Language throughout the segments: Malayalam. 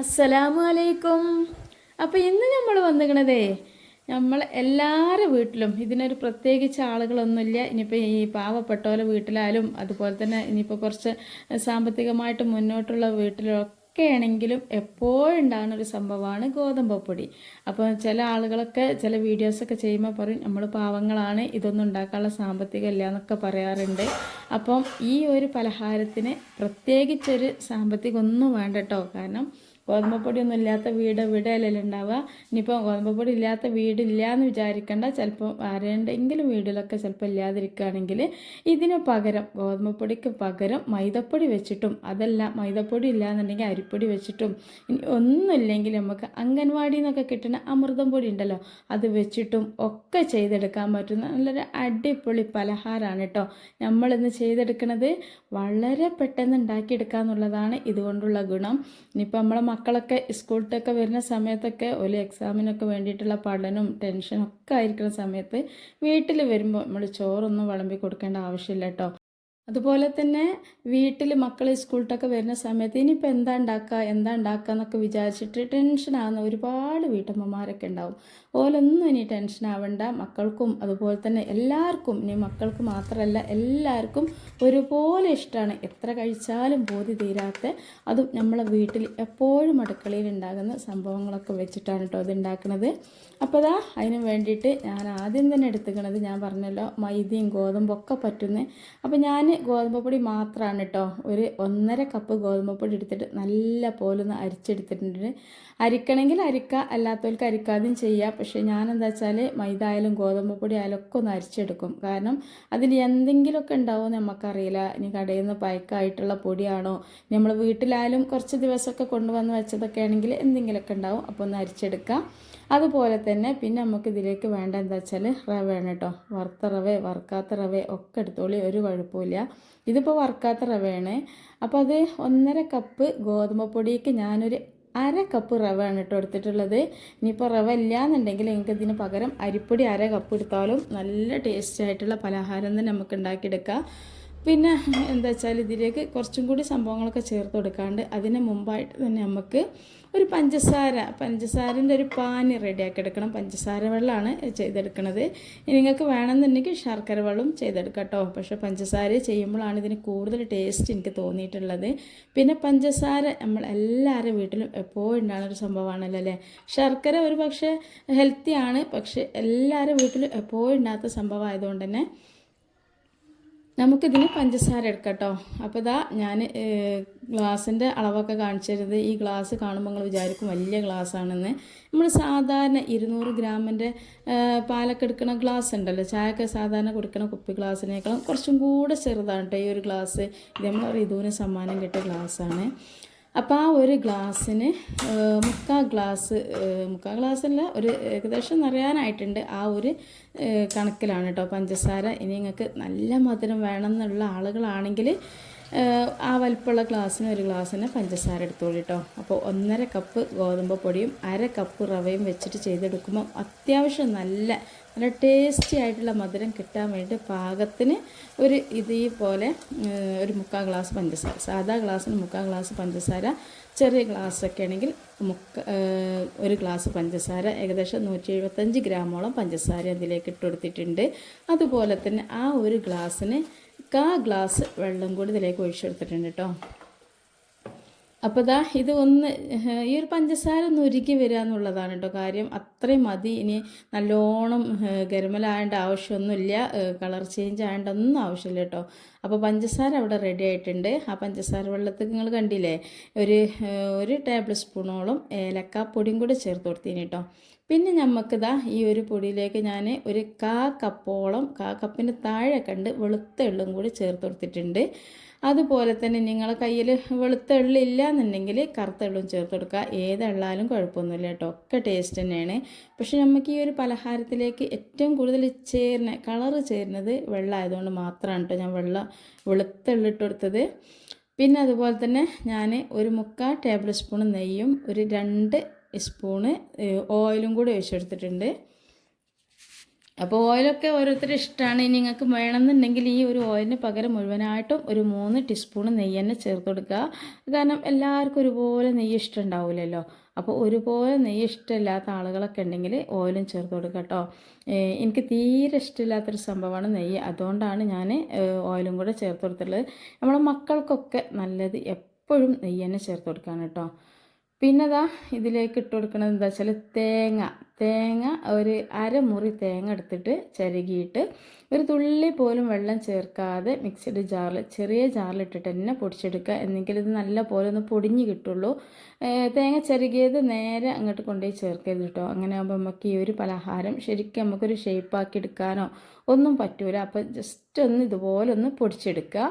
അസ്സലാമു അലൈക്കും അപ്പോൾ ഇന്ന് നമ്മൾ വന്നിക്കണതേ നമ്മൾ എല്ലാവരുടെ വീട്ടിലും ഇതിനൊരു പ്രത്യേകിച്ച് ആളുകളൊന്നുമില്ല. ഇനിയിപ്പോൾ ഈ പാവപ്പെട്ടവരെ വീട്ടിലായാലും അതുപോലെ തന്നെ ഇനിയിപ്പോൾ കുറച്ച് സാമ്പത്തികമായിട്ട് മുന്നോട്ടുള്ള വീട്ടിലൊക്കെ ആണെങ്കിലും എപ്പോഴും ഉണ്ടാകുന്ന ഒരു സംഭവമാണ് ഗോതമ്പപ്പൊടി അപ്പോൾ ചില ആളുകളൊക്കെ ചില വീഡിയോസൊക്കെ ചെയ്യുമ്പോൾ പറയും നമ്മൾ പാവങ്ങളാണ് ഇതൊന്നും ഉണ്ടാക്കാനുള്ള സാമ്പത്തികം ഇല്ല എന്നൊക്കെ പറയാറുണ്ട്. അപ്പം ഈ ഒരു പലഹാരത്തിന് പ്രത്യേകിച്ചൊരു സാമ്പത്തികം ഒന്നും വേണ്ട കേട്ടോ. കാരണം ഗോതമ്പപ്പൊടി ഒന്നും ഇല്ലാത്ത വീട് വീടല്ലല്ലോ ഉണ്ടാവുക. ഇനിയിപ്പോൾ ഗോതമ്പൊടി ഇല്ലാത്ത വീടില്ല എന്ന് വിചാരിക്കേണ്ട. ചിലപ്പോൾ ആരുടെയെങ്കിലും വീടിലൊക്കെ ചിലപ്പോൾ ഇല്ലാതിരിക്കുകയാണെങ്കിൽ ഇതിന് പകരം ഗോതമ്പൊടിക്ക് പകരം മൈദപ്പൊടി വെച്ചിട്ടും അതല്ല മൈദപ്പൊടി ഇല്ലാന്നുണ്ടെങ്കിൽ അരിപ്പൊടി വെച്ചിട്ടും ഇനി ഒന്നുമില്ലെങ്കിൽ നമുക്ക് അംഗൻവാടിയിൽ നിന്നൊക്കെ കിട്ടുന്ന അമൃതം പൊടി ഉണ്ടല്ലോ അത് വെച്ചിട്ടും ഒക്കെ ചെയ്തെടുക്കാൻ പറ്റുന്ന നല്ലൊരു അടിപൊളി പലഹാരമാണ് കേട്ടോ നമ്മളിന്ന് ചെയ്തെടുക്കുന്നത് വളരെ പെട്ടെന്ന് ഉണ്ടാക്കിയെടുക്കുക എന്നുള്ളതാണ് ഇതുകൊണ്ടുള്ള ഗുണം. ഇനിയിപ്പോൾ നമ്മളെ മക്കളൊക്കെ സ്കൂളിലൊക്കെ വരുന്ന സമയത്തൊക്കെ ഒരു എക്സാമിനൊക്കെ വേണ്ടിയിട്ടുള്ള പഠനവും ടെൻഷനും ഒക്കെ ആയിരിക്കുന്ന സമയത്ത് വീട്ടിൽ വരുമ്പോൾ നമ്മൾ ചോറൊന്നും വിളമ്പി കൊടുക്കേണ്ട ആവശ്യമില്ല കേട്ടോ അതുപോലെ തന്നെ വീട്ടിൽ മക്കൾ സ്കൂളിലൊക്കെ വരുന്ന സമയത്ത് ഇനിയിപ്പോൾ എന്താ ഉണ്ടാക്കുക എന്താ ഉണ്ടാക്കുക എന്നൊക്കെ വിചാരിച്ചിട്ട് ടെൻഷനാകുന്ന ഒരുപാട് വീട്ടമ്മമാരൊക്കെ ഉണ്ടാവും. ഓലൊന്നും ഇനി ടെൻഷൻ ആവണ്ട. മക്കൾക്കും അതുപോലെ തന്നെ എല്ലാവർക്കും ഇനി മക്കൾക്ക് മാത്രമല്ല എല്ലാവർക്കും ഒരുപോലെ ഇഷ്ടമാണ് എത്ര കഴിച്ചാലും ബോധി തീരാത്ത അതും നമ്മളെ വീട്ടിൽ എപ്പോഴും അടുക്കളയിൽ ഉണ്ടാകുന്ന സംഭവങ്ങളൊക്കെ വെച്ചിട്ടാണ് കേട്ടോ അത് ഉണ്ടാക്കുന്നത് അപ്പോൾ അതാ അതിന് വേണ്ടിയിട്ട് ഞാൻ ആദ്യം തന്നെ എടുത്തുക്കണത് ഞാൻ പറഞ്ഞല്ലോ മൈദയും ഗോതമ്പൊക്കെ പറ്റുന്നത് അപ്പോൾ ഞാൻ ഗോതമ്പപ്പൊടി മാത്രമാണ് കേട്ടോ ഒരു ഒന്നര കപ്പ് ഗോതമ്പ് പൊടി എടുത്തിട്ട് നല്ല പോലെ ഒന്ന് അരിച്ചെടുത്തിട്ടുണ്ട്. അരിക്കണമെങ്കിൽ അരിക്കുക അല്ലാത്തവർക്ക് അരിക്കാതെയും ചെയ്യാം. പക്ഷേ ഞാൻ എന്താ വെച്ചാൽ മൈദ ആയാലും ഗോതമ്പ് പൊടി ആയാലും ഒക്കെ ഒന്ന് അരിച്ചെടുക്കും. കാരണം അതിൽ എന്തെങ്കിലുമൊക്കെ ഉണ്ടാവുമെന്ന് നമുക്കറിയില്ല ഇനി കടയിൽ നിന്ന് പയക്കായിട്ടുള്ള പൊടിയാണോ? നമ്മൾ വീട്ടിലായാലും കുറച്ച് ദിവസമൊക്കെ കൊണ്ടുവന്ന് വെച്ചതൊക്കെ ആണെങ്കിൽ എന്തെങ്കിലുമൊക്കെ ഉണ്ടാവും. അപ്പോൾ ഒന്ന് അരിച്ചെടുക്കാം. അതുപോലെ തന്നെ പിന്നെ നമുക്ക് ഇതിലേക്ക് വേണ്ട എന്താ വെച്ചാൽ റവയാണ് കേട്ടോ. വറുത്ത റവ വറുക്കാത്ത റവ ഒക്കെ എടുത്തോളി ഒരു കുഴപ്പമില്ല ഇതിപ്പോൾ വറുക്കാത്ത റവയാണ്. അപ്പോൾ അത് ഒന്നര കപ്പ് ഗോതമ്പ് പൊടിക്ക് ഞാനൊരു അര കപ്പ് റവ ആണ് കേട്ടോ എടുത്തിട്ടുള്ളത്. ഇനിയിപ്പോൾ റവ ഇല്ല എന്നുണ്ടെങ്കിൽ നിങ്ങൾക്ക് ഇതിന് പകരം അരിപ്പൊടി അര കപ്പ് എടുത്താലും നല്ല ടേസ്റ്റ് ആയിട്ടുള്ള പലഹാരം തന്നെ നമുക്ക് ഉണ്ടാക്കിയെടുക്കാം. പിന്നെ എന്താ വെച്ചാൽ ഇതിലേക്ക് കുറച്ചും കൂടി സംഭവങ്ങളൊക്കെ ചേർത്ത് കൊടുക്കാണ്ട് അതിന് മുമ്പായിട്ട് തന്നെ നമുക്ക് ഒരു പഞ്ചസാര പഞ്ചസാരന്റെ ഒരു പാനി റെഡിയാക്കി എടുക്കണം. പഞ്ചസാര വെള്ളമാണ് ചെയ്തെടുക്കുന്നത് ഇനി നിങ്ങൾക്ക് വേണമെന്നുണ്ടെങ്കിൽ ശർക്കര വെള്ളം ചെയ്തെടുക്കാം കേട്ടോ. പക്ഷേ പഞ്ചസാര ചെയ്യുമ്പോഴാണ് ഇതിന് കൂടുതൽ ടേസ്റ്റ് എനിക്ക് തോന്നിയിട്ടുള്ളത്. പിന്നെ പഞ്ചസാര നമ്മൾ എല്ലാവരുടെ വീട്ടിലും എപ്പോഴും ഉണ്ടാകുന്ന ഒരു സംഭവമാണല്ലോ അല്ലേ? ശർക്കര ഒരു പക്ഷേ ഹെൽത്തിയാണ് പക്ഷേ എല്ലാവരുടെ വീട്ടിലും എപ്പോഴും ഉണ്ടാകാത്ത സംഭവമായതുകൊണ്ട് തന്നെ നമുക്കിതിന് പഞ്ചസാര എടുക്കാം കേട്ടോ അപ്പോൾ ഇതാ ഞാൻ ഗ്ലാസിന്റെ അളവൊക്കെ കാണിച്ചിരുന്നത് ഈ ഗ്ലാസ് കാണുമ്പോൾ നിങ്ങൾ വിചാരിക്കും വലിയ ഗ്ലാസ്സാണെന്ന് നമ്മൾ സാധാരണ ഇരുന്നൂറ് ഗ്രാമിന്റെ പാലൊക്കെ എടുക്കുന്ന ഗ്ലാസ് ഉണ്ടല്ലോ. ചായയൊക്കെ സാധാരണ കൊടുക്കുന്ന കുപ്പി ഗ്ലാസ്സിനേക്കാളും കുറച്ചും കൂടെ ചെറുതാണ് കേട്ടോ ഈ ഒരു ഗ്ലാസ്. ഇത് നമ്മൾ റിതുവിന് സമ്മാനം കിട്ടിയ ഗ്ലാസ്സാണ് അപ്പോൾ ആ ഒരു ഗ്ലാസ്സിന് മുക്കാ ഗ്ലാസ് മുക്കാ ഗ്ലാസ്സല്ല ഒരു ഏകദേശം നിറയാനായിട്ടുണ്ട് ആ ഒരു കണക്കിലാണ് കേട്ടോ പഞ്ചസാര. ഇനി നിങ്ങൾക്ക് നല്ല മധുരം വേണമെന്നുള്ള ആളുകളാണെങ്കിൽ ആ വലിപ്പമുള്ള ഗ്ലാസ്സിന് ഒരു ഗ്ലാസ്സിന് പഞ്ചസാര എടുത്തോളൂ കേട്ടോ അപ്പോൾ ഒന്നര കപ്പ് ഗോതമ്പ് പൊടിയും അര കപ്പ് റവയും വെച്ചിട്ട് ചെയ്തെടുക്കുമ്പോൾ അത്യാവശ്യം നല്ല നല്ല ടേസ്റ്റി ആയിട്ടുള്ള മധുരം കിട്ടാൻ വേണ്ടി പാകത്തിന് ഒരു ഇതേപോലെ ഒരു മുക്കാൽ ഗ്ലാസ് പഞ്ചസാര. സാധാ ഗ്ലാസ്സിന് മുക്കാൽ ഗ്ലാസ് പഞ്ചസാര ചെറിയ ഗ്ലാസ്സൊക്കെ ആണെങ്കിൽ മുക്ക ഒരു ഗ്ലാസ് പഞ്ചസാര ഏകദേശം നൂറ്റി എഴുപത്തഞ്ച് ഗ്രാമോളം പഞ്ചസാര അതിലേക്ക് ഇട്ട് കൊടുത്തിട്ടുണ്ട്. അതുപോലെ തന്നെ ആ ഒരു ഗ്ലാസ്സിന് കാ ഗ്ലാസ് വെള്ളം കൂടി ഇതിലേക്ക് ഒഴിച്ചെടുത്തിട്ടുണ്ട് കേട്ടോ. അപ്പോൾ ദാ ഇത് ഒന്ന് ഈ ഒരു പഞ്ചസാര ഒന്ന് ഉരുക്കി വരിക എന്നുള്ളതാണ് കേട്ടോ കാര്യം. അത്രയും മതി. ഇനി നല്ലോണം ഗരമലാകേണ്ട ആവശ്യമൊന്നുമില്ല. കളർ ചേഞ്ച് ആയേണ്ട ഒന്നും ആവശ്യമില്ല കേട്ടോ. അപ്പോൾ പഞ്ചസാര അവിടെ റെഡി ആയിട്ടുണ്ട്. ആ പഞ്ചസാര വെള്ളത്തിൽ നിങ്ങൾ കണ്ടില്ലേ? ഒരു ഒരു ടേബിൾ സ്പൂണോളം ഏലക്കാപ്പൊടിയും കൂടി ചേർത്ത് കൊടുത്തിന് കേട്ടോ. പിന്നെ നമുക്കിതാ ഈ ഒരു പൊടിയിലേക്ക് ഞാൻ ഒരു കാ കപ്പോളം കാ കപ്പിന് താഴെ കണ്ട് വെളുത്ത എള്ളും കൂടി ചേർത്ത് കൊടുത്തിട്ടുണ്ട്. അതുപോലെ തന്നെ നിങ്ങളെ കയ്യിൽ വെളുത്ത എള്ളില്ല എന്നുണ്ടെങ്കിൽ കറുത്ത എള്ളും ചേർത്ത് കൊടുക്കുക. ഏത് എള്ളാലും കുഴപ്പമൊന്നുമില്ല കേട്ടോ. ഒക്കെ ടേസ്റ്റ് തന്നെയാണ്. പക്ഷെ നമുക്ക് ഈ ഒരു പലഹാരത്തിലേക്ക് ഏറ്റവും കൂടുതൽ ചേരുന്ന കളറ് ചേരുന്നത് വെള്ളമായതുകൊണ്ട് മാത്രമാണ് കേട്ടോ ഞാൻ വെള്ളം വെളുത്ത എള്ളിട്ട് കൊടുത്തത്. പിന്നെ അതുപോലെ തന്നെ ഞാൻ ഒരു മുക്കാൽ ടേബിൾ സ്പൂൺ നെയ്യും ഒരു രണ്ട് സ്പൂണ് ഓയിലും കൂടി ഒഴിച്ചെടുത്തിട്ടുണ്ട്. അപ്പോൾ ഓയിലൊക്കെ ഓരോരുത്തരുടെ ഇഷ്ടമാണ് ഇനി നിങ്ങൾക്ക് വേണമെന്നുണ്ടെങ്കിൽ ഈ ഒരു ഓയിലിന് പകരം മുഴുവനായിട്ടും ഒരു മൂന്ന് ടീസ്പൂൺ നെയ്യ് തന്നെ ചേർത്ത് കൊടുക്കുക. കാരണം എല്ലാവർക്കും ഒരുപോലെ നെയ്യ് ഇഷ്ടം ഉണ്ടാവില്ലല്ലോ അപ്പോൾ ഒരുപോലെ നെയ്യ് ഇഷ്ടമില്ലാത്ത ആളുകളൊക്കെ ഉണ്ടെങ്കിൽ ഓയിലും ചേർത്ത് കൊടുക്കുക കേട്ടോ. എനിക്ക് തീരെ ഇഷ്ടമില്ലാത്തൊരു സംഭവമാണ് നെയ്യ്. അതുകൊണ്ടാണ് ഞാൻ ഓയിലും കൂടെ ചേർത്ത് കൊടുത്തിട്ടുള്ളത്. നമ്മുടെ മക്കൾക്കൊക്കെ നല്ലത് എപ്പോഴും നെയ്യ് തന്നെ ചേർത്ത് കൊടുക്കുകയാണ് കേട്ടോ. പിന്നെ ദാ ഇതിലേക്ക് ഇട്ട് കൊടുക്കുന്നത് എന്താ വെച്ചാൽ തേങ്ങ. തേങ്ങ ഒരു അരമുറി തേങ്ങ എടുത്തിട്ട് ചരുകിയിട്ട് ഒരു തുള്ളി പോലും വെള്ളം ചേർക്കാതെ മിക്സിഡ് ജാറിൽ ചെറിയ ജാറിലിട്ടിട്ട് തന്നെ പൊടിച്ചെടുക്കുക. എന്നെങ്കിൽ ഇത് നല്ല പോലെ ഒന്ന് പൊടിഞ്ഞ് കിട്ടുള്ളൂ. തേങ്ങ ചരുകിയത് നേരെ അങ്ങോട്ട് കൊണ്ടുപോയി ചേർക്കരുത് കേട്ടോ അങ്ങനെ ആകുമ്പോൾ നമുക്ക് ഈ ഒരു പലഹാരം ശരിക്കും നമുക്കൊരു ഷേപ്പാക്കി എടുക്കാനോ ഒന്നും പറ്റൂല. അപ്പോൾ ജസ്റ്റ് ഒന്ന് ഇതുപോലെ ഒന്ന് പൊടിച്ചെടുക്കുക.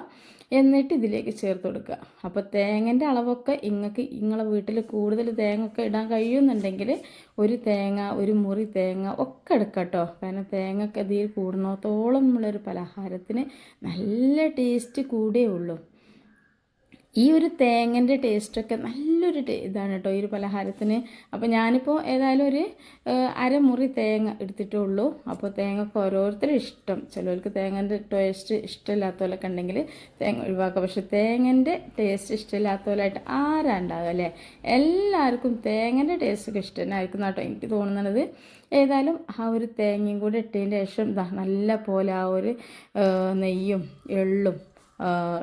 എന്നിട്ട് ഇതിലേക്ക് ചേർത്ത് കൊടുക്കുക. അപ്പോൾ തേങ്ങന്റെ അളവൊക്കെ ഇങ്ങൾക്ക് നിങ്ങളെ വീട്ടിൽ കൂടുതൽ തേങ്ങ ഒക്കെ ഇടാൻ കഴിയുന്നുണ്ടെങ്കിൽ ഒരു തേങ്ങ ഒരു മുറി തേങ്ങ ഒക്കെ എടുക്കുക കേട്ടോ കാരണം തേങ്ങ ഒക്കെ ഇതിൽ കൂടുന്നോത്തോളം നമ്മളൊരു പലഹാരത്തിന് നല്ല ടേസ്റ്റ് കൂടിയേ ഉള്ളൂ. ഈ ഒരു തേങ്ങന്റെ ടേസ്റ്റൊക്കെ നല്ലൊരു ഇതാണ് കേട്ടോ ഈ ഒരു പലഹാരത്തിന്. അപ്പോൾ ഞാനിപ്പോൾ ഏതായാലും ഒരു അരമുറി തേങ്ങ എടുത്തിട്ടുള്ളൂ. അപ്പോൾ തേങ്ങക്ക് ഓരോരുത്തരും ഇഷ്ടം. ചിലവർക്ക് തേങ്ങന്റെ ടേസ്റ്റ് ഇഷ്ടമില്ലാത്തവരൊക്കെ ഉണ്ടെങ്കിൽ തേങ്ങ ഒഴിവാക്കുക പക്ഷെ തേങ്ങന്റെ ടേസ്റ്റ് ഇഷ്ടമില്ലാത്തവരായിട്ട് ആരാ അല്ലേ? എല്ലാവർക്കും തേങ്ങന്റെ ടേസ്റ്റൊക്കെ ഇഷ്ടമായിരിക്കും കേട്ടോ എനിക്ക് തോന്നുന്നത്. ഏതായാലും ആ ഒരു തേങ്ങയും കൂടി ഇട്ടതിന്റെ ശേഷം നല്ല പോലെ ആ ഒരു നെയ്യും എള്ളും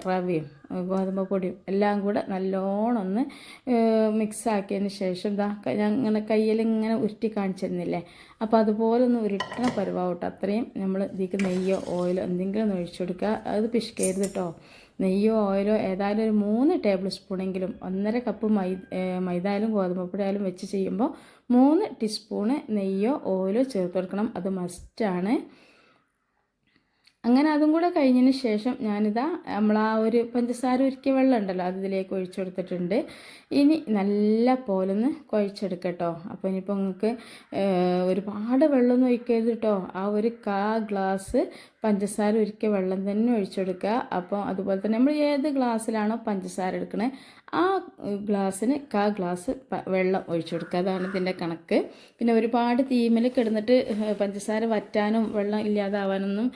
റവയും ഗോതമ്പ് പൊടിയും എല്ലാം കൂടെ നല്ലോണം ഒന്ന് മിക്സാക്കിയതിന് ശേഷം ഇതാ ഞാൻ ഇങ്ങനെ കയ്യിൽ ഇങ്ങനെ ഉരുട്ടി കാണിച്ചിരുന്നില്ലേ? അപ്പോൾ അതുപോലെ ഒന്ന് ഉരുട്ടണ പരുവാവട്ടെ അത്രയും നമ്മൾ ഇതിലേക്ക് നെയ്യോ ഓയിലോ എന്തെങ്കിലും ഒന്ന് ഒഴിച്ചു കൊടുക്കുക. അത് പിഷ്കരുത് കേട്ടോ നെയ്യോ ഓയിലോ ഏതായാലും ഒരു മൂന്ന് ടേബിൾ സ്പൂണെങ്കിലും ഒന്നര കപ്പ് മൈ മൈദ ആയാലും ഗോതമ്പ് പൊടിയാലും വെച്ച് ചെയ്യുമ്പോൾ മൂന്ന് ടീസ്പൂണ് നെയ്യോ ഓയിലോ ചേർത്ത് കൊടുക്കണം. അത് മസ്റ്റാണ് അങ്ങനെ അതും കൂടെ കഴിഞ്ഞതിന് ശേഷം ഞാനിതാ നമ്മൾ ആ ഒരു പഞ്ചസാര ഉരുക്കിയ വെള്ളം ഉണ്ടല്ലോ അത് ഇതിലേക്ക് ഒഴിച്ചു കൊടുത്തിട്ടുണ്ട്. ഇനി നല്ല ഒന്ന് കുഴച്ചെടുക്കട്ടോ. അപ്പോൾ ഇനിയിപ്പോൾ നിങ്ങൾക്ക് ഒരുപാട് വെള്ളമൊന്നും ഒഴിക്കരുത് കേട്ടോ ആ ഒരു കാ ഗ്ലാസ് പഞ്ചസാര ഉരുക്കിയ വെള്ളം തന്നെ ഒഴിച്ചെടുക്കുക. അപ്പോൾ അതുപോലെ തന്നെ നമ്മൾ ഏത് ഗ്ലാസ്സിലാണോ പഞ്ചസാര എടുക്കണേ ആ ഗ്ലാസ്സിന് കാ ഗ്ലാസ് വെള്ളം ഒഴിച്ചു കൊടുക്കുക. അതാണ് ഇതിന്റെ കണക്ക്. പിന്നെ ഒരുപാട് തീമിൽ കിടന്നിട്ട് പഞ്ചസാര വറ്റാനും വെള്ളം ഇല്ലാതാവാനൊന്നും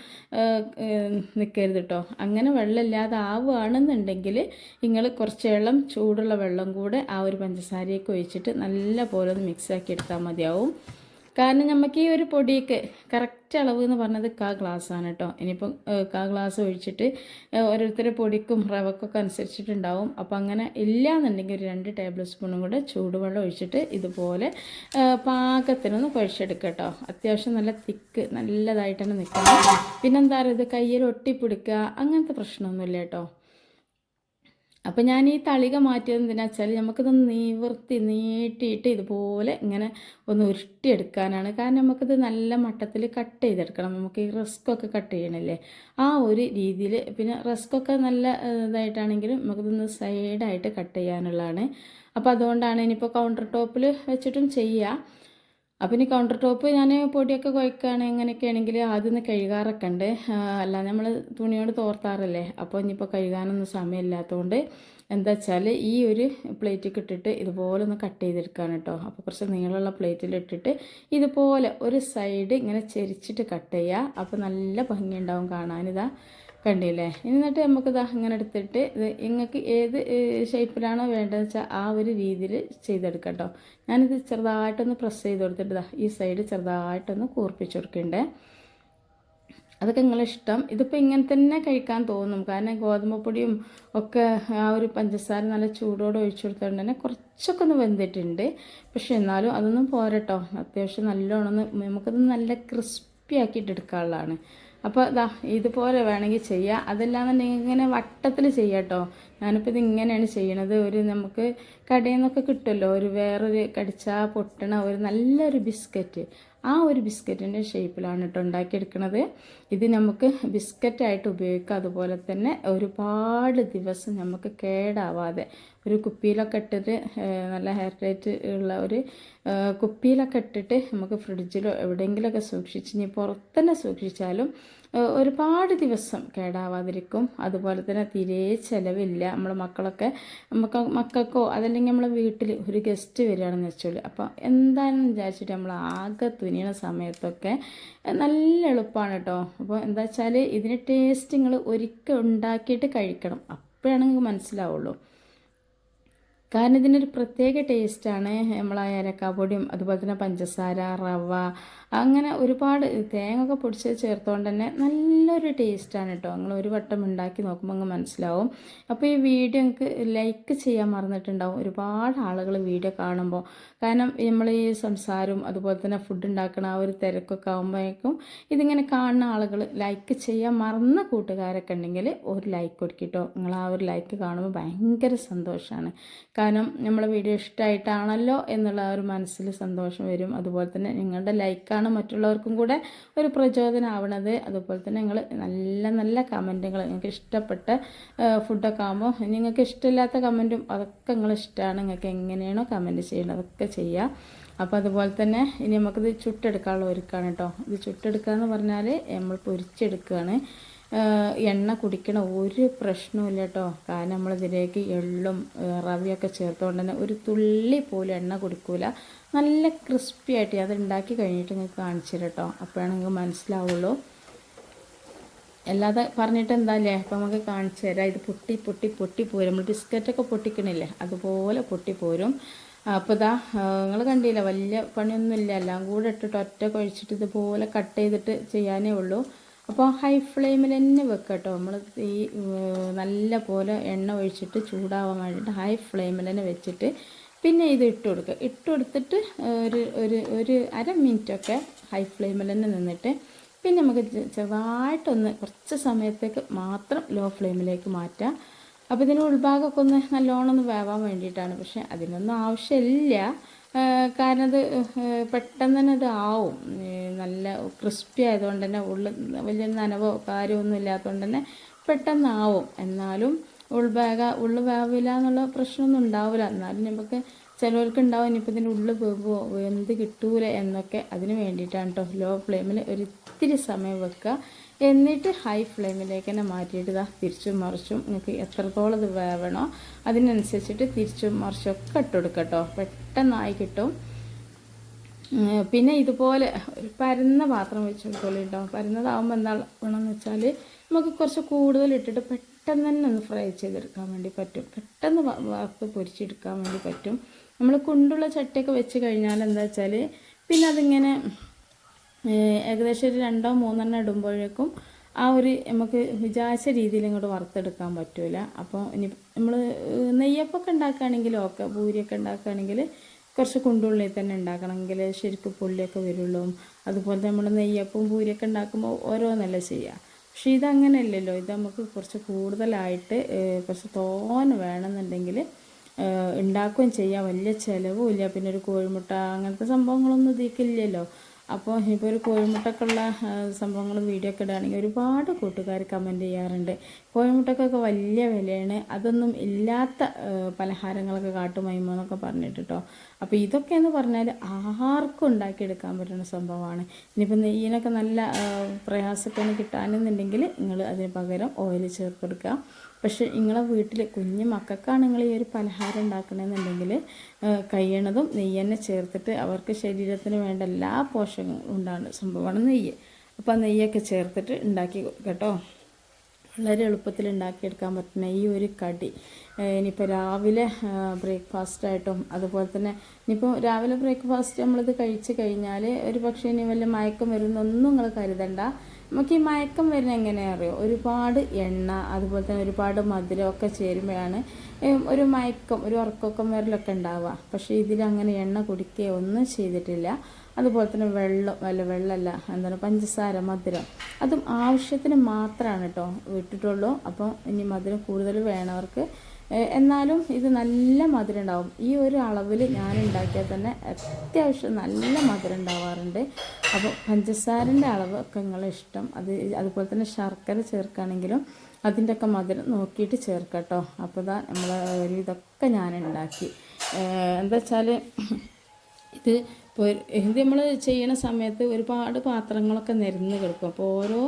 നിൽക്കരുത് കേട്ടോ അങ്ങനെ വെള്ളം ഇല്ലാതാവുകയാണെന്നുണ്ടെങ്കിൽ നിങ്ങൾ കുറച്ച് വെള്ളം ചൂടുള്ള വെള്ളം കൂടെ ആ ഒരു പഞ്ചസാരയൊക്കെ ഒഴിച്ചിട്ട് നല്ല പോലെ ഒന്ന് മിക്സാക്കി എടുത്താൽ മതിയാവും. കാരണം നമുക്ക് ഈ ഒരു പൊടിയൊക്കെ കറക്റ്റ് അളവ് എന്ന് പറഞ്ഞത് കാ ഗ്ലാസ്സാണ് കേട്ടോ ഇനിയിപ്പം കാ ഗ്ലാസ് ഒഴിച്ചിട്ട് ഓരോരുത്തരുടെ പൊടിക്കും റവക്കൊക്കെ അനുസരിച്ചിട്ടുണ്ടാവും. അപ്പോൾ അങ്ങനെ ഇല്ലയെന്നുണ്ടെങ്കിൽ ഒരു രണ്ട് ടേബിൾ സ്പൂണും കൂടെ ചൂടുവെള്ളം ഒഴിച്ചിട്ട് ഇതുപോലെ പാകത്തിനൊന്ന് കുഴച്ചെടുക്കുക കേട്ടോ അത്യാവശ്യം നല്ല തിക്ക് നല്ലതായിട്ടാണ് നിൽക്കുന്നത് പിന്നെന്താ പറയുക ഇത് കയ്യിൽ ഒട്ടിപ്പിടിക്കുക അങ്ങനത്തെ പ്രശ്നമൊന്നുമില്ല കേട്ടോ അപ്പോൾ ഞാൻ ഈ തളിക മാറ്റിയത് എന്തിനാ വെച്ചാൽ നമുക്കിത് നിവർത്തി നീട്ടിയിട്ട് ഇതുപോലെ ഇങ്ങനെ ഒന്ന് ഉരുട്ടിയെടുക്കാനാണ്. കാരണം നമുക്കിത് നല്ല മട്ടത്തിൽ കട്ട് ചെയ്തെടുക്കണം. നമുക്ക് ഈ റിസ്ക്കൊക്കെ കട്ട് ചെയ്യണല്ലേ? ആ ഒരു രീതിയിൽ പിന്നെ റിസ്ക്കൊക്കെ നല്ല ഇതായിട്ടാണെങ്കിലും നമുക്കിതൊന്ന് സൈഡായിട്ട് കട്ട് ചെയ്യാനുള്ളതാണ്. അപ്പോൾ അതുകൊണ്ടാണ് ഇനിയിപ്പോൾ കൗണ്ടർ ടോപ്പിൽ വെച്ചിട്ടും ചെയ്യുക അപ്പം ഇനി കൗണ്ടർ ടോപ്പ് ഞാൻ പൊടിയൊക്കെ കുഴക്കുകയാണ് എങ്ങനെയൊക്കെ ആണെങ്കിൽ ആദ്യം ഒന്ന് കഴുകാറൊക്കെ ഉണ്ട്. അല്ല നമ്മൾ തുണിയോട് തോർത്താറല്ലേ അപ്പോൾ ഇനിയിപ്പോൾ കഴുകാനൊന്നും സമയമില്ലാത്തതുകൊണ്ട് എന്താ വെച്ചാൽ ഈ ഒരു പ്ലേറ്റിൽ ഇട്ടിട്ട് ഇതുപോലെ ഒന്ന് കട്ട് ചെയ്തെടുക്കുകയാണ് കേട്ടോ അപ്പോൾ കുറച്ച് നീളമുള്ള പ്ലേറ്റിൽ ഇട്ടിട്ട് ഇതുപോലെ ഒരു സൈഡ് ഇങ്ങനെ ചെരിച്ചിട്ട് കട്ട് ചെയ്യുക അപ്പോൾ നല്ല ഭംഗിയുണ്ടാവും കാണാനിതാ. കണ്ടില്ലേ? എന്നിട്ട് നമുക്ക് ഇതാ ഇങ്ങനെ എടുത്തിട്ട് ഇത് നിങ്ങൾക്ക് ഏത് ഷേപ്പിലാണോ വേണ്ടതെന്ന് വെച്ചാൽ ആ ഒരു രീതിയിൽ ചെയ്തെടുക്കാം കേട്ടോ ഞാനിത് ചെറുതായിട്ടൊന്ന് പ്രസ് ചെയ്ത് കൊടുത്തിട്ട് ഈ സൈഡ് ചെറുതായിട്ടൊന്ന് കൂർപ്പിച്ച് കൊടുക്കണ്ടേ. അതൊക്കെ നിങ്ങളിഷ്ടം ഇതിപ്പോൾ ഇങ്ങനെ തന്നെ കഴിക്കാൻ തോന്നും. കാരണം ഗോതമ്പ് പൊടിയും ഒക്കെ ആ ഒരു പഞ്ചസാര നല്ല ചൂടോടെ ഒഴിച്ചു കൊടുത്തോണ്ട് തന്നെ കുറച്ചൊക്കെ ഒന്ന് വെന്തിട്ടുണ്ട്. പക്ഷെ എന്നാലും അതൊന്നും പോരട്ടോ. അത്യാവശ്യം നല്ലോണം നമുക്കത് നല്ല ക്രിസ്പി ആക്കിയിട്ട് എടുക്കാനുള്ളതാണ്. അപ്പോൾ ഇതാ ഇതുപോലെ വേണമെങ്കിൽ ചെയ്യാം. അതല്ലാന്നുണ്ടെങ്കിൽ ഇങ്ങനെ വട്ടത്തിൽ ചെയ്യാം കേട്ടോ ഞാനിപ്പോൾ ഇത് ഇങ്ങനെയാണ് ചെയ്യണത്. ഒരു നമുക്ക് കടയിൽ നിന്നൊക്കെ കിട്ടുമല്ലോ. ഒരു വേറൊരു കടിച്ചാൽ പൊട്ടണ ഒരു നല്ലൊരു ബിസ്ക്കറ്റ്. ആ ഒരു ബിസ്ക്കറ്റിന്റെ ഷേപ്പിലാണ് കേട്ടോ ഉണ്ടാക്കിയെടുക്കുന്നത് ഇത് നമുക്ക് ബിസ്ക്കറ്റായിട്ട് ഉപയോഗിക്കാം. അതുപോലെ തന്നെ ഒരുപാട് ദിവസം നമുക്ക് കേടാവാതെ ഒരു കുപ്പിയിലൊക്കെ ഇട്ടിട്ട് നല്ല ഹെയർ ടൈറ്റ് ഉള്ള ഒരു കുപ്പിയിലൊക്കെ ഇട്ടിട്ട് നമുക്ക് ഫ്രിഡ്ജിലോ എവിടെയെങ്കിലുമൊക്കെ സൂക്ഷിച്ച് ഇനി പുറത്തന്നെ സൂക്ഷിച്ചാലും ഒരുപാട് ദിവസം കേടാവാതിരിക്കും. അതുപോലെ തന്നെ തീരെ ചിലവില്ല. നമ്മളെ മക്കളൊക്കെ നമുക്ക് മക്കൾക്കോ അതല്ലെങ്കിൽ നമ്മളെ വീട്ടിൽ ഒരു ഗസ്റ്റ് വരികയാണെന്ന് വെച്ചോളൂ. അപ്പോൾ എന്താണെന്ന് വിചാരിച്ചിട്ട് നമ്മൾ ആകെ തുനിയണ സമയത്തൊക്കെ നല്ല എളുപ്പമാണ് കേട്ടോ അപ്പോൾ എന്താ വെച്ചാൽ ഇതിന് ടേസ്റ്റ് നിങ്ങൾ ഒരിക്കൽ ഉണ്ടാക്കിയിട്ട് കഴിക്കണം. അപ്പോഴാണ് നിങ്ങൾക്ക് മനസ്സിലാവുള്ളൂ. കാരണം ഇതിനൊരു പ്രത്യേക ടേസ്റ്റാണ് നമ്മൾ ആ ഏലക്കാപ്പൊടിയും അതുപോലെ തന്നെ പഞ്ചസാര റവ അങ്ങനെ ഒരുപാട് തേങ്ങ ഒക്കെ പൊടിച്ച് ചേർത്തുകൊണ്ട് തന്നെ നല്ലൊരു ടേസ്റ്റാണ് കേട്ടോ നിങ്ങൾ ഒരു വട്ടം ഉണ്ടാക്കി നോക്കുമ്പോൾ അങ്ങ് മനസ്സിലാവും. അപ്പോൾ ഈ വീഡിയോ നിങ്ങൾക്ക് ലൈക്ക് ചെയ്യാൻ മറന്നിട്ടുണ്ടാവും. ഒരുപാട് ആളുകൾ വീഡിയോ കാണുമ്പോൾ കാരണം നമ്മൾ ഈ സംസാരവും അതുപോലെ തന്നെ ഫുഡ് ഉണ്ടാക്കണ ആ ഒരു തിരക്കൊക്കെ ആകുമ്പോഴേക്കും ഇതിങ്ങനെ കാണുന്ന ആളുകൾ ലൈക്ക് ചെയ്യാൻ മറന്ന കൂട്ടുകാരൊക്കെ ഉണ്ടെങ്കിൽ ഒരു ലൈക്ക് കൊടുക്കിട്ടോ നിങ്ങൾ ആ ഒരു ലൈക്ക് കാണുമ്പോൾ ഭയങ്കര സന്തോഷമാണ് കാരണം നമ്മളെ വീഡിയോ ഇഷ്ടമായിട്ടാണല്ലോ എന്നുള്ള ആ ഒരു മനസ്സിൽ സന്തോഷം വരും. അതുപോലെ തന്നെ നിങ്ങളുടെ ലൈക്കാണ് മറ്റുള്ളവർക്കും കൂടെ ഒരു പ്രചോദനമാവണത് അതുപോലെ തന്നെ നിങ്ങൾ നല്ല നല്ല കമന്റുകൾ നിങ്ങൾക്ക് ഇഷ്ടപ്പെട്ട ഫുഡൊക്കെ ആകുമ്പോൾ നിങ്ങൾക്ക് ഇഷ്ടമില്ലാത്ത കമന്റും അതൊക്കെ നിങ്ങൾ ഇഷ്ടമാണ്. നിങ്ങൾക്ക് എങ്ങനെയാണോ കമന്റ് ചെയ്യേണ്ടത് അതൊക്കെ ചെയ്യുക അപ്പോൾ അതുപോലെ തന്നെ ഇനി നമുക്കിത് ചുട്ടെടുക്കാനുള്ള ഒരുക്കാണ് കേട്ടോ. ഇത് ചുട്ടെടുക്കുക എന്ന് പറഞ്ഞാൽ നമ്മൾ പൊരിച്ചെടുക്കുകയാണ് എണ്ണ കുടിക്കണ ഒരു പ്രശ്നവുമില്ല കേട്ടോ കാരണം നമ്മളിതിലേക്ക് എള്ളും റവിയൊക്കെ ചേർത്തുകൊണ്ട് തന്നെ ഒരു തുള്ളി പോലും എണ്ണ കുടിക്കൂല. നല്ല ക്രിസ്പി ആയിട്ട് അത് ഉണ്ടാക്കി കഴിഞ്ഞിട്ട് നിങ്ങൾക്ക് കാണിച്ചു കേട്ടോ അപ്പോഴാണ് നിങ്ങൾക്ക് മനസ്സിലാവുള്ളൂ. അല്ലാതെ പറഞ്ഞിട്ട് എന്താല്ലേ? അപ്പം നമുക്ക് കാണിച്ചു തരാം. ഇത് പൊട്ടി പൊട്ടി പൊട്ടി പോരും. നമ്മൾ ബിസ്ക്കറ്റൊക്കെ പൊട്ടിക്കണില്ലേ? അതുപോലെ പൊട്ടി പോരും. അപ്പോൾ ഇതാ നിങ്ങൾ കണ്ടില്ല? വലിയ പണിയൊന്നുമില്ല. എല്ലാം കൂടെ ഇട്ടിട്ട് ഒറ്റ കഴിച്ചിട്ട് ഇതുപോലെ കട്ട് ചെയ്തിട്ട് ചെയ്യാനേ ഉള്ളൂ. അപ്പോൾ ഹൈ ഫ്ലെയിമിൽ തന്നെ വെക്കുക കേട്ടോ നമ്മൾ ഈ നല്ല പോലെ എണ്ണ ഒഴിച്ചിട്ട് ചൂടാവാൻ വേണ്ടിയിട്ട് ഹൈ ഫ്ലെയിമിൽ തന്നെ വെച്ചിട്ട് പിന്നെ ഇത് ഇട്ട് കൊടുക്കുക. ഇട്ട് കൊടുത്തിട്ട് ഒരു ഒരു ഒരു അര മിനിറ്റൊക്കെ ഹൈ ഫ്ലെയിമിൽ തന്നെ നിന്നിട്ട് പിന്നെ നമുക്ക് ചെറുതായിട്ടൊന്ന് കുറച്ച് സമയത്തേക്ക് മാത്രം ലോ ഫ്ലെയിമിലേക്ക് മാറ്റാം. അപ്പോൾ ഇതിന് ഉൾഭാഗമൊക്കെ ഒന്ന് നല്ലോണം ഒന്ന് വേവാൻ വേണ്ടിയിട്ടാണ്. പക്ഷേ അതിനൊന്നും ആവശ്യമില്ല. കാരണം അത് പെട്ടെന്ന് തന്നെ അത് ആവും. നല്ല ക്രിസ്പി ആയതുകൊണ്ട് തന്നെ ഉള്ളിൽ വലിയ നനവോ കാര്യമൊന്നും ഇല്ലാത്തതുകൊണ്ട് തന്നെ പെട്ടെന്നാവും. എന്നാലും ഉൾഭാഗ ഉള്ളു വേവില്ല എന്നുള്ള പ്രശ്നമൊന്നും ഉണ്ടാവില്ല. എന്നാലും നമുക്ക് ചിലവർക്ക് ഉണ്ടാവും ഇനിയിപ്പോൾ ഇതിന്റെ ഉള്ളിൽ വേവോ എന്ത് കിട്ടൂല എന്നൊക്കെ അതിന് വേണ്ടിയിട്ടാണ് കേട്ടോ ലോ ഫ്ലെയിമിൽ ഒരിത്തിരി സമയം വെക്കുക എന്നിട്ട് ഹൈ ഫ്ലെയിമിലേക്ക് തന്നെ മാറ്റിയിട്ട് തിരിച്ചും മറിച്ചും നിങ്ങൾക്ക് എത്രത്തോളം ഇത് വേവണോ അതിനനുസരിച്ചിട്ട് തിരിച്ചും മറിച്ചും ഒക്കെ ഇട്ടുകൊടുക്കട്ടോ പെട്ടെന്നായി കിട്ടും. പിന്നെ ഇതുപോലെ ഒരു പരന്ന പാത്രം വെച്ച് കൊടുത്തോളൂ കേട്ടോ പരന്നതാവുമ്പോൾ എന്താ ഗുണമെന്ന് വെച്ചാൽ നമുക്ക് കുറച്ച് കൂടുതൽ ഇട്ടിട്ട് പെട്ടെന്ന് തന്നെ ഒന്ന് ഫ്രൈ ചെയ്തെടുക്കാൻ വേണ്ടി പറ്റും. പെട്ടെന്ന് വാർത്ത് പൊരിച്ചെടുക്കാൻ വേണ്ടി പറ്റും. നമ്മൾ കൊണ്ടുള്ള ചട്ടിയൊക്കെ വെച്ച് കഴിഞ്ഞാൽ എന്താ വെച്ചാൽ പിന്നെ അതിങ്ങനെ ഏകദേശം ഒരു രണ്ടോ മൂന്നെണ്ണം ഇടുമ്പോഴേക്കും ആ ഒരു നമുക്ക് വിചാരിച്ച രീതിയിൽ ഇങ്ങോട്ട് വറുത്തെടുക്കാൻ പറ്റൂല. അപ്പോൾ ഇനി നമ്മൾ നെയ്യപ്പൊക്കെ ഉണ്ടാക്കുകയാണെങ്കിൽ ഓക്കെ പൂരിയൊക്കെ ഉണ്ടാക്കുകയാണെങ്കിൽ കുറച്ച് കുണ്ടുള്ളി തന്നെ ഉണ്ടാക്കണമെങ്കിൽ ശരിക്കും പുള്ളിയൊക്കെ വരുള്ളൂ. അതുപോലെ നമ്മൾ നെയ്യപ്പവും പൂരിയൊക്കെ ഉണ്ടാക്കുമ്പോൾ ഓരോന്നല്ല ചെയ്യുക. പക്ഷേ ഇതങ്ങനെയല്ലല്ലോ. ഇത് നമുക്ക് കുറച്ച് കൂടുതലായിട്ട് കുറച്ച് തോനെ വേണമെന്നുണ്ടെങ്കിൽ ഉണ്ടാക്കുകയും ചെയ്യാം. വലിയ ചിലവും ഇല്ല പിന്നെ ഒരു കോഴിമുട്ട അങ്ങനത്തെ സംഭവങ്ങളൊന്നും ഇതിക്കില്ലല്ലോ അപ്പോൾ ഇപ്പോൾ ഒരു കോഴിമുട്ടക്കുള്ള സംഭവങ്ങൾ വീഡിയോ ഒക്കെ ഇടുകയാണെങ്കിൽ ഒരുപാട് കൂട്ടുകാർ കമന്റ് ചെയ്യാറുണ്ട്. കോഴിമുട്ടക്കൊക്കെ വലിയ വിലയാണ്. അതൊന്നും ഇല്ലാത്ത പലഹാരങ്ങളൊക്കെ കാട്ടുമൈമോ എന്നൊക്കെ പറഞ്ഞിട്ട് കേട്ടോ അപ്പോൾ ഇതൊക്കെ എന്ന് പറഞ്ഞാൽ ആർക്കും ഉണ്ടാക്കിയെടുക്കാൻ പറ്റുന്ന സംഭവമാണ്. ഇനിയിപ്പോൾ നെയ്യിനൊക്കെ നല്ല പ്രയാസത്തിന് കിട്ടാനെന്നുണ്ടെങ്കിൽ നിങ്ങൾ അതിന് പകരം ഓയിൽ ചേർത്ത് പക്ഷെ നിങ്ങളെ വീട്ടിൽ കുഞ്ഞു മക്കൾക്കാണ് നിങ്ങൾ ഈ ഒരു പലഹാരം ഉണ്ടാക്കണമെന്നുണ്ടെങ്കിൽ കഴിയണതും നെയ്യ് തന്നെ ചേർത്തിട്ട് അവർക്ക് ശരീരത്തിന് വേണ്ട എല്ലാ പോഷകങ്ങളും ഉണ്ടാകുന്ന സംഭവമാണ് നെയ്യ്. അപ്പോൾ ആ നെയ്യൊക്കെ ചേർത്തിട്ട് ഉണ്ടാക്കി കേട്ടോ. വളരെ എളുപ്പത്തിൽ ഉണ്ടാക്കിയെടുക്കാൻ പറ്റുന്ന ഈ ഒരു കടി. ഇനിയിപ്പോൾ രാവിലെ ബ്രേക്ക്ഫാസ്റ്റായിട്ടും അതുപോലെ തന്നെ ഇനിയിപ്പോൾ രാവിലെ ബ്രേക്ക്ഫാസ്റ്റ് നമ്മളിത് കഴിച്ച് കഴിഞ്ഞാൽ ഒരു പക്ഷേ ഇനി വല്ല മയക്കം വരുന്നൊന്നും നിങ്ങൾ കരുതണ്ട. നമുക്ക് ഈ മയക്കം വരുന്നത് എങ്ങനെയാ അറിയോ? ഒരുപാട് എണ്ണ അതുപോലെ തന്നെ ഒരുപാട് മധുരമൊക്കെ ചേരുമ്പോഴാണ് ഒരു മയക്കം ഒരു ഉറക്കമൊക്കെ വരലൊക്കെ ഉണ്ടാവുക. പക്ഷേ ഇതിൽ അങ്ങനെ എണ്ണ കുടിക്കുകയോ ഒന്നും ചെയ്തിട്ടില്ല. അതുപോലെ തന്നെ വെള്ളം അല്ല വെള്ളമല്ല എന്താണ് പഞ്ചസാര മധുരം. അതും ആവശ്യത്തിന് മാത്രമാണ് കേട്ടോ വിട്ടിട്ടുള്ളൂ. അപ്പോൾ ഇനി മധുരം കൂടുതൽ വേണവർക്ക് എന്നാലും ഇത് നല്ല മധുരം ഉണ്ടാവും. ഈ ഒരു അളവിൽ ഞാൻ ഉണ്ടാക്കിയാൽ തന്നെ അത്യാവശ്യം നല്ല മധുരം ഉണ്ടാവാറുണ്ട്. അപ്പോൾ പഞ്ചസാരന്റെ അളവ് ഒക്കെ നിങ്ങളെ ഇഷ്ടം. അത് അതുപോലെ തന്നെ ശർക്കര ചേർക്കുകയാണെങ്കിലും അതിന്റെയൊക്കെ മധുരം നോക്കിയിട്ട് ചേർക്കാം കേട്ടോ. അപ്പോൾ ഇതാ നമ്മൾ ഇതൊക്കെ ഞാൻ ഉണ്ടാക്കി. എന്താ വെച്ചാൽ ഇത് ഇപ്പോൾ ഇത് നമ്മൾ ചെയ്യണ സമയത്ത് ഒരുപാട് പാത്രങ്ങളൊക്കെ നിരന്ന് കിടക്കും. അപ്പോൾ ഓരോ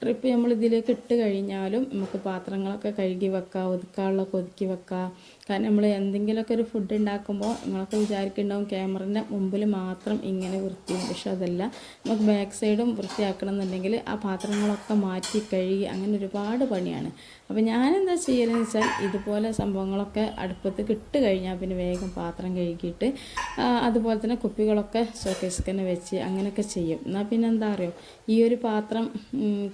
ട്രിപ്പ് നമ്മൾ ഇതിലേക്ക് ഇട്ട് കഴിഞ്ഞാലും നമുക്ക് പാത്രങ്ങളൊക്കെ കഴുകി വെക്കാം ഒതുക്കാനുള്ളതൊക്കെ ഒതുക്കി വെക്കാം. കാരണം നമ്മൾ എന്തെങ്കിലുമൊക്കെ ഒരു ഫുഡ് ഉണ്ടാക്കുമ്പോൾ നിങ്ങളൊക്കെ വിചാരിക്കുന്നുണ്ടാവും ക്യാമറന്റെ മുമ്പിൽ മാത്രം ഇങ്ങനെ വൃത്തിയും പക്ഷെ അതല്ല നമുക്ക് ബാക്ക് സൈഡും വൃത്തിയാക്കണം എന്നുണ്ടെങ്കിൽ ആ പാത്രങ്ങളൊക്കെ മാറ്റി കഴുകി അങ്ങനെ ഒരുപാട് പണിയാണ്. അപ്പോൾ ഞാനെന്താ ചെയ്യലെന്ന് വെച്ചാൽ ഇതുപോലെ സംഭവങ്ങളൊക്കെ അടുപ്പത്ത് കിട്ടു കഴിഞ്ഞാൽ പിന്നെ വേഗം പാത്രം കഴുകിയിട്ട് അതുപോലെ തന്നെ കുപ്പികളൊക്കെ ഷോക്കേസിൽ തന്നെ വെച്ച് അങ്ങനെയൊക്കെ ചെയ്യും. എന്നാൽ പിന്നെ എന്താ അറിയോ? ഈ ഒരു പാത്രം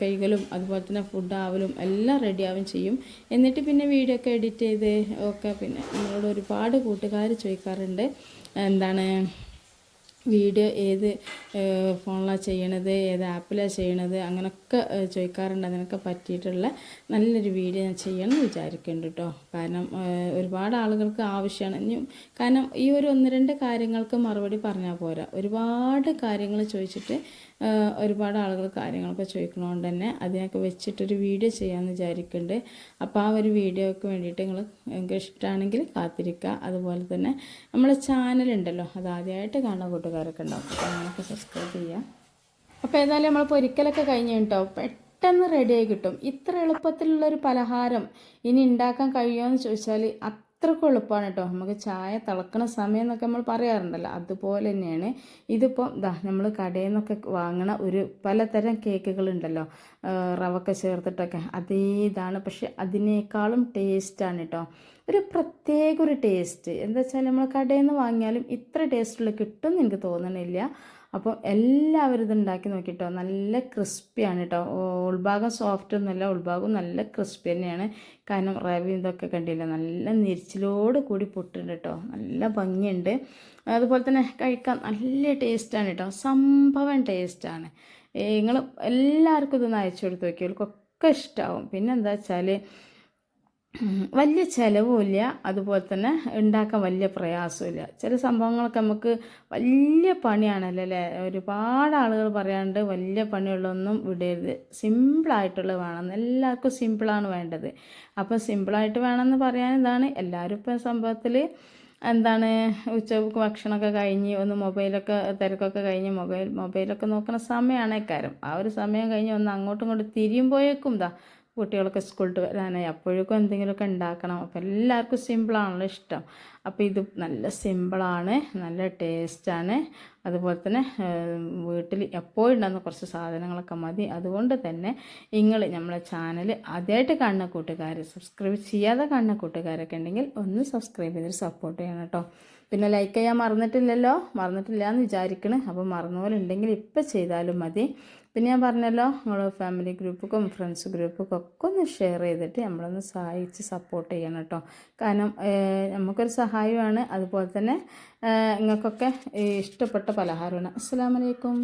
കൈകളും അതുപോലെ തന്നെ ഫുഡ് ആവലും എല്ലാം റെഡിയാവും ചെയ്യും. എന്നിട്ട് പിന്നെ വീഡിയോ ഒക്കെ എഡിറ്റ് ചെയ്ത് ഒക്കെ പിന്നെ നമ്മളോട് ഒരുപാട് കൂട്ടുകാർ ചോദിക്കാറുണ്ട് എന്താണ് വീഡിയോ ഏത് ഫോണിലാണ് ചെയ്യണത് ഏത് ആപ്പിലാണ് ചെയ്യണത് അങ്ങനെയൊക്കെ ചോദിക്കാറുണ്ട്. അതിനൊക്കെ പറ്റിയിട്ടുള്ള നല്ലൊരു വീഡിയോ ഞാൻ ചെയ്യണം വിചാരിക്കുന്നുണ്ട് കേട്ടോ കാരണം ഒരുപാട് ആളുകൾക്ക് ആവശ്യമാണ് ഇനി കാരണം ഈ ഒരു ഒന്ന് രണ്ട് കാര്യങ്ങൾക്ക് മറുപടി പറഞ്ഞാൽ പോരാ. ഒരുപാട് കാര്യങ്ങൾ ചോദിച്ചിട്ട് ഒരുപാട് ആളുകൾ കാര്യങ്ങളൊക്കെ ചോദിക്കണതുകൊണ്ട് തന്നെ അതിനൊക്കെ വെച്ചിട്ടൊരു വീഡിയോ ചെയ്യാമെന്ന് വിചാരിക്കുന്നുണ്ട് അപ്പോൾ ആ ഒരു വീഡിയോക്ക് വേണ്ടിയിട്ട് നിങ്ങൾ ഇഷ്ടമാണെങ്കിൽ കാത്തിരിക്കുക അതുപോലെ തന്നെ നമ്മളെ ചാനലുണ്ടല്ലോ അത് ആദ്യമായിട്ട് കാണുന്ന കൂട്ടുകാരൊക്കെ ഉണ്ടാവും. അപ്പോൾ അങ്ങനെയൊക്കെ സബ്സ്ക്രൈബ് ചെയ്യുക അപ്പോൾ ഏതായാലും നമ്മൾ പൊരിക്കലൊക്കെ കഴിഞ്ഞ് കേട്ടോ പെട്ടെന്ന് റെഡിയായി കിട്ടും. ഇത്ര എളുപ്പത്തിലുള്ളൊരു പലഹാരം ഇനി ഉണ്ടാക്കാൻ കഴിയുമോ എന്ന് ചോദിച്ചാൽ അത്രക്കും എളുപ്പമാണ് കേട്ടോ. നമുക്ക് ചായ തിളക്കണ സമയം എന്നൊക്കെ നമ്മൾ പറയാറുണ്ടല്ലോ. അതുപോലെ തന്നെയാണ് ഇതിപ്പം ദാ നമ്മൾ കടയിൽ നിന്നൊക്കെ വാങ്ങണ ഒരു പലതരം കേക്കുകളുണ്ടല്ലോ. റവൊക്കെ ചേർത്തിട്ടൊക്കെ. അതേ ഇതാണ്. പക്ഷെ അതിനേക്കാളും ടേസ്റ്റാണ് കേട്ടോ. ഒരു പ്രത്യേക ഒരു ടേസ്റ്റ്. എന്താ വെച്ചാൽ നമ്മൾ കടയിൽ നിന്ന് വാങ്ങിയാലും ഇത്ര ടേസ്റ്റുള്ള കിട്ടും എന്ന് എനിക്ക് തോന്നണില്ല. അപ്പോൾ എല്ലാവരും ഇത് ഉണ്ടാക്കി നോക്കിട്ടോ. നല്ല ക്രിസ്പിയാണ് കേട്ടോ ഉൾഭാഗം സോഫ്റ്റ് ഒന്നുമല്ല ഉൾഭാഗം നല്ല ക്രിസ്പി തന്നെയാണ്. കാരണം റവി ഇതൊക്കെ കണ്ടില്ല? നല്ല നിരിച്ചിലോട് കൂടി പൊട്ടുണ്ട് കേട്ടോ നല്ല ഭംഗിയുണ്ട്. അതുപോലെ തന്നെ കഴിക്കാൻ നല്ല ടേസ്റ്റാണ് കേട്ടോ സംഭവം ടേസ്റ്റാണ് നിങ്ങൾ എല്ലാവർക്കും ഇതൊന്ന് അയച്ചു കൊടുത്ത് നോക്കിയവർക്കൊക്കെ ഇഷ്ടമാവും പിന്നെന്താ വെച്ചാൽ വലിയ ചിലവുമില്ല. അതുപോലെ തന്നെ ഉണ്ടാക്കാൻ വലിയ പ്രയാസമില്ല ചില സംഭവങ്ങളൊക്കെ നമുക്ക് വലിയ പണിയാണല്ലോ അല്ലേ? ഒരുപാട് ആളുകൾ പറയാണ്ട് വലിയ പണിയുള്ളതൊന്നും വിടരുത്. സിമ്പിളായിട്ടുള്ളത് വേണം. എല്ലാവർക്കും സിമ്പിളാണ് വേണ്ടത്. അപ്പോൾ സിമ്പിളായിട്ട് വേണമെന്ന് പറയാൻ ഇതാണ്. എല്ലാവരും ഇപ്പം സംഭവത്തിൽ എന്താണ് ഉച്ചയ്ക്ക് ഭക്ഷണമൊക്കെ കഴിഞ്ഞ് ഒന്ന് മൊബൈലൊക്കെ തിരക്കൊക്കെ കഴിഞ്ഞ് മൊബൈൽ മൊബൈലൊക്കെ നോക്കുന്ന സമയമാണ് ഇക്കാരം ആ ഒരു സമയം കഴിഞ്ഞ് ഒന്ന് അങ്ങോട്ടും ഇങ്ങോട്ടും തിരിയുമ്പോഴേക്കും ഇതാ കുട്ടികളൊക്കെ സ്കൂളിൽ വരാനായി. അപ്പോഴേക്കും എന്തെങ്കിലുമൊക്കെ ഉണ്ടാക്കണം. അപ്പോൾ എല്ലാവർക്കും സിമ്പിളാണല്ലോ ഇഷ്ടം. അപ്പോൾ ഇത് നല്ല സിമ്പിളാണ് നല്ല ടേസ്റ്റാണ് അതുപോലെ തന്നെ വീട്ടിൽ എപ്പോഴും ഉണ്ടാകുന്ന കുറച്ച് സാധനങ്ങളൊക്കെ മതി. അതുകൊണ്ട് തന്നെ നിങ്ങൾ നമ്മളെ ചാനൽ ആദ്യമായിട്ട് കാണുന്ന കൂട്ടുകാർ സബ്സ്ക്രൈബ് ചെയ്യാതെ കാണുന്ന കൂട്ടുകാരൊക്കെ ഉണ്ടെങ്കിൽ ഒന്ന് സബ്സ്ക്രൈബ് ചെയ്തിട്ട് സപ്പോർട്ട് ചെയ്യണം കേട്ടോ. പിന്നെ ലൈക്ക് ചെയ്യാൻ മറന്നിട്ടില്ലല്ലോ? മറന്നിട്ടില്ല എന്ന് വിചാരിക്കണേ അപ്പോൾ മറന്നുപോലെ ഉണ്ടെങ്കിൽ ഇപ്പം ചെയ്താലും മതി. പിന്നെ ഞാൻ പറഞ്ഞല്ലോ നമ്മൾ ഫാമിലി ഗ്രൂപ്പുക്കും ഫ്രണ്ട്സ് ഗ്രൂപ്പുക്കും ഒക്കെ ഒന്ന് ഷെയർ ചെയ്തിട്ട് നമ്മളൊന്ന് സഹായിച്ച് സപ്പോർട്ട് ചെയ്യണം കേട്ടോ. കാരണം നമുക്കൊരു സഹായമാണ്. അതുപോലെ തന്നെ നിങ്ങൾക്കൊക്കെ ഇഷ്ടപ്പെട്ട പലഹാരമാണ്. അസ്സാം വലൈക്കും